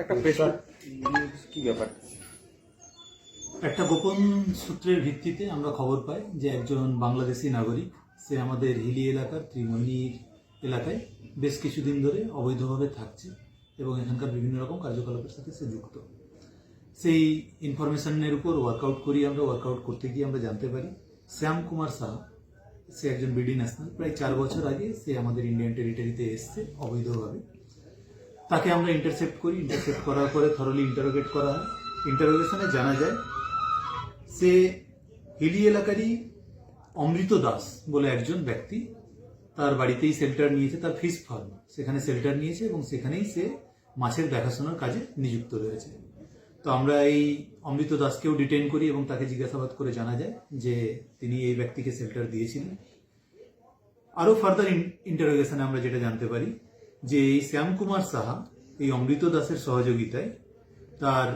একটা প্রেশার কি ব্যাপার? একটা গোপন সূত্রের ভিত্তিতে আমরা খবর পাই যে একজন বাংলাদেশি নাগরিক সে আমাদের হিলি এলাকার ত্রিমণির এলাকায় বেশ কিছুদিন ধরে অবৈধভাবে থাকছে এবং এখানকার বিভিন্ন রকম কার্যকলাপের সাথে সে যুক্ত। সেই ইনফরমেশনের উপর ওয়ার্কআউট করি আমরা ওয়ার্কআউট করতে গিয়ে আমরা জানতে পারি শ্যাম কুমার সাহা সে একজন বিডি ন্যাশনাল প্রায় চার বছর আগে সে আমাদের ইন্ডিয়ান টেরিটরিতে এসছে অবৈধভাবে। তাকে আমরা ইন্টারসেপ্ট করি। ইন্টারসেপ্ট করার পরে থরলি ইন্টারোগেট করা হয়। ইন্টারোগেশনে জানা যায়, সে হিলি এলাকারই অমৃত দাস বলে একজন ব্যক্তি, তার বাড়িতেই শেল্টার নিয়েছে, তার ফিস ফার্ম সেখানে শেল্টার নিয়েছে এবং সেখানেই সে মাছের দেখাশোনার কাজে নিযুক্ত রয়েছে। তো আমরা এই অমৃত দাসকেও ডিটেইন করি এবং তাকে জিজ্ঞাসাবাদ করে জানা যায় যে তিনি এই ব্যক্তিকে শেল্টার দিয়েছিলেন। আরও ফার্দার ইন্টারোগেশনে আমরা যেটা জানতে পারি যে এই শ্যামকুমার সাহা, এই অমৃত দাসের সহযোগিতায় তার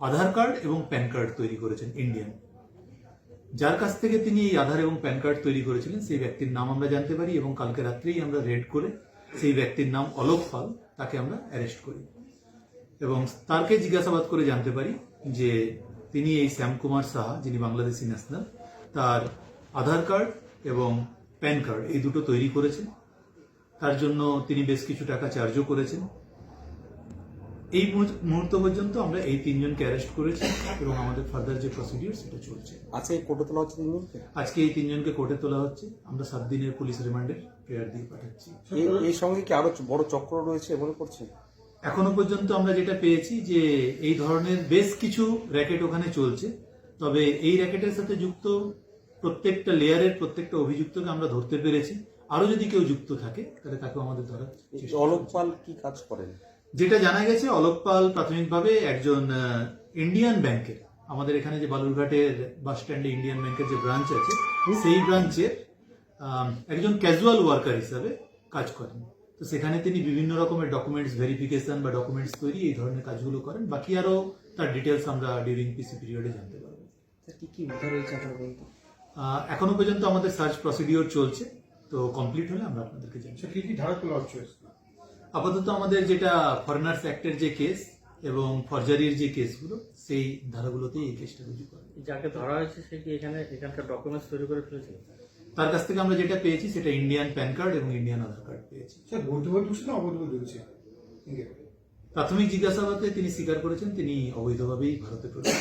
আধার কার্ড এবং প্যান কার্ড তৈরি করেছেন ইন্ডিয়ান। যার কাছ থেকে তিনি এই আধার এবং প্যান কার্ড তৈরি করেছিলেন, সেই ব্যক্তির নাম আমরা জানতে পারি এবং কালকে রাত্রেই আমরা রেড করে সেই ব্যক্তির নাম অলোক পাল, তাকে আমরা অ্যারেস্ট করি। এবং তারকে জিজ্ঞাসাবাদ করে জানতে পারি যে তিনি এই শ্যামকুমার সাহা, যিনি বাংলাদেশি ন্যাশনাল, তার আধার কার্ড এবং প্যান কার্ড এই দুটো তৈরি করেছেন। তার জন্য তিনি বেশ কিছু টাকা চার্জও করেছেন। এই মুহূর্ত- পর্যন্ত আমরা এই তিনজনকে অ্যারেস্ট করেছি এবং আমাদের ফার্দার যে প্রসিডিউর সেটা চলছে। আজকে কোর্টে তোলা হচ্ছে আজকে এই তিনজনকে কোর্টে তোলা হচ্ছে। আমরা সাত দিনের পুলিশ রিমান্ডের প্রেয়ার দিয়ে পাঠাচ্ছি। এই- এই সঙ্গে কি আরও বড় চক্র রয়েছে মনে করছেন এখনও পর্যন্ত আমরা যেটা পেয়েছি যে এই ধরনের বেশ কিছু র্যাকেট ওখানে চলছে। তবে এই র্যাকেটের সাথে যুক্ত প্রত্যেকটা লেয়ারের প্রত্যেকটা অভিযুক্তকে আমরা ধরতে পেরেছি। আরও যদি কেউ যুক্ত থাকে তাহলে তাকেও আমাদের ধরার এই চেষ্টা অলোক পাল কি কাজ করেন? যেটা জানা গেছে অলোক পাল প্রাথমিকভাবে একজন ইন্ডিয়ান ব্যাংকের আমাদের এখানে যে বালুরঘাটের বাস স্ট্যান্ডে ইন্ডিয়ান ব্যাংকের যে ব্রাঞ্চ আছে সেই ব্রাঞ্চের একজন ক্যাজুয়াল ওয়ার্কার হিসাবে কাজ করেন। তো সেখানে তিনি বিভিন্ন রকমের ডকুমেন্টস ভেরিফিকেশন বা ডকুমেন্টস তৈরি এই ধরনের কাজগুলো করেন। বাকি আরও তার ডিটেলস আমরা ডিউরিং পিসি পিরিয়ডে জানতে পারব। কি কি উদ্ধার হয়েছে এখনও পর্যন্ত আমাদের সার্চ প্রসিডিওর চলছে। তো কমপ্লিট হলে আমরা আপনাদেরকে জানাব আচ্ছা কি কি ধারা তোলা হচ্ছে আপাতত আমাদের যেটা ফরেনার্স অ্যাক্টের যে কেস এবং ফরজারির যে কেসগুলো সেই ধারাগুলোতেই এই কেসটা রুজু করে যাকে ধরা হয়েছে সে কি এখানে এখানকার ডকুমেন্টস তৈরি করে ফেলেছিল তার কাছ থেকে আমরা যেটা পেয়েছি সেটা ইন্ডিয়ান প্যান কার্ড এবং ইন্ডিয়ান আধার কার্ড পেয়েছি। স্যার বৈধভাবে ঢুকছে না অবৈধভাবে ঢুকছে প্রাথমিক জিজ্ঞাসাবাদে তিনি স্বীকার করেছেন তিনি অবৈধভাবেই ভারতে প্রবেশ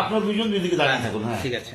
আপনার দুজন দুদিকে দাঁড়িয়ে থাকুন হ্যাঁ। ঠিক আছে।